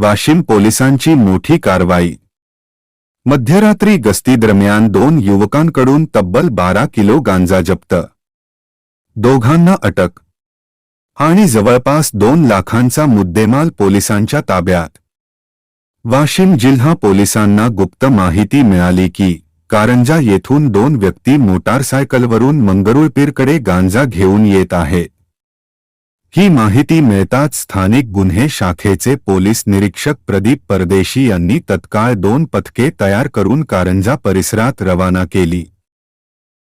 वाशिम पोलिसांची मोठी कारवाई. मध्यरात्री गस्तीदरम्यान दोन युवकांकडून तब्बल बारा किलो गांजा जप्त. दोघांना अटक. आणि जवळपास दोन लाखांचा मुद्देमाल पोलिसांच्या ताब्यात. वाशिम जिल्हा पोलिसांना गुप्त माहिती मिळाली की कारंजा येथून दोन व्यक्ती मोटारसायकलवरून मंगरुळपीरकडे गांजा घेऊन येत आहेत. ही माहिती मिळताच स्थानिक गुन्हे शाखेचे पोलीस निरीक्षक प्रदीप परदेशी यांनी तत्काळ दोन पथके तयार करून कारंजा परिसरात रवाना केली.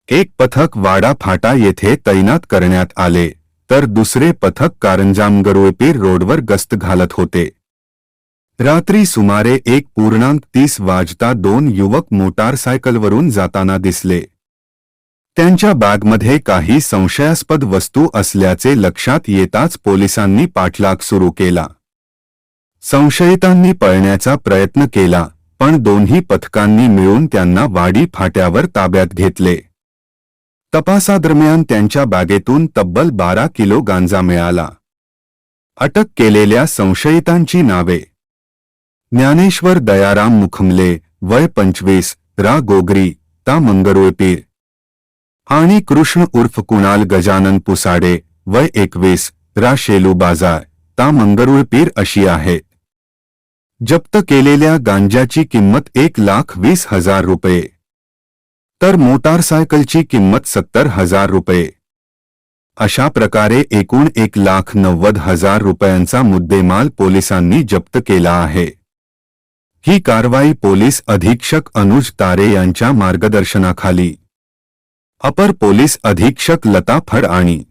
एक पथक वाडा फाटा येथे तैनात करण्यात आले तर दुसरे पथक कारंजामगरुळपीर रोडवर गस्त घालत होते. रात्री सुमारे एक पूर्णांक तीस वाजता दोन युवक मोटारसायकलवरून जाताना दिसले. त्यांच्या बॅगमध्ये काही संशयास्पद वस्तू असल्याचे लक्षात येताच पोलिसांनी पाठलाग सुरू केला. संशयितांनी पळण्याचा प्रयत्न केला पण दोन्ही पथकांनी मिळून त्यांना वाडी फाट्यावर ताब्यात घेतले. तपासादरम्यान त्यांच्या बॅगेतून तब्बल बारा किलो गांजा मिळाला. अटक केलेल्या संशयितांची नावे. ज्ञानेश्वर दयाराम मुखमले वय पंचवीस रा. गोगरी ता. मंगरुळपीर आणि कृष्ण उर्फ कुणाल गजानन पुसाडे वय एकवीस रा शेलू बाजार ता मंगरुळपीर अशी आहे. जप्त केलेल्या गांजाची किंमत एक लाख वीस हजार रुपये. तर मोटारसायकलची किंमत सत्तर हजार रुपये. अशा प्रकारे एकूण एक लाख नव्वद हजार रुपयांचा मुद्देमाल पोलिसांनी जप्त केला आहे. ही कारवाई पोलीस अधीक्षक अनुज तारे यांच्या मार्गदर्शनाखाली. अपर पोलीस अधीक्षक लता फड आणि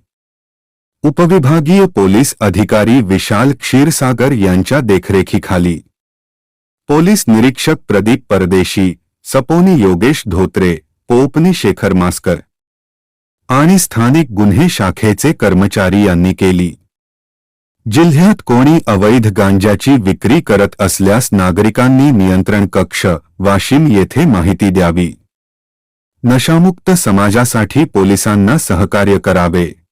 उपविभागीय पोलीस अधिकारी विशाल क्षीरसागर यांच्या देखरेखीखाली. पोलीस निरीक्षक प्रदीप परदेशी सपोनी योगेश धोत्रे पोपनी शेखर मास्कर. आणि स्थानिक गुन्हे शाखेचे कर्मचारी यांनी केली. जिल्ह्यात कोणी अवैध गांजाची विक्री करत असल्यास नागरिकांनी नियंत्रण कक्ष वाशिम येथे माहिती द्यावी. नशामुक्त समाजासाठी पोलिसांना सहकार्य करावे.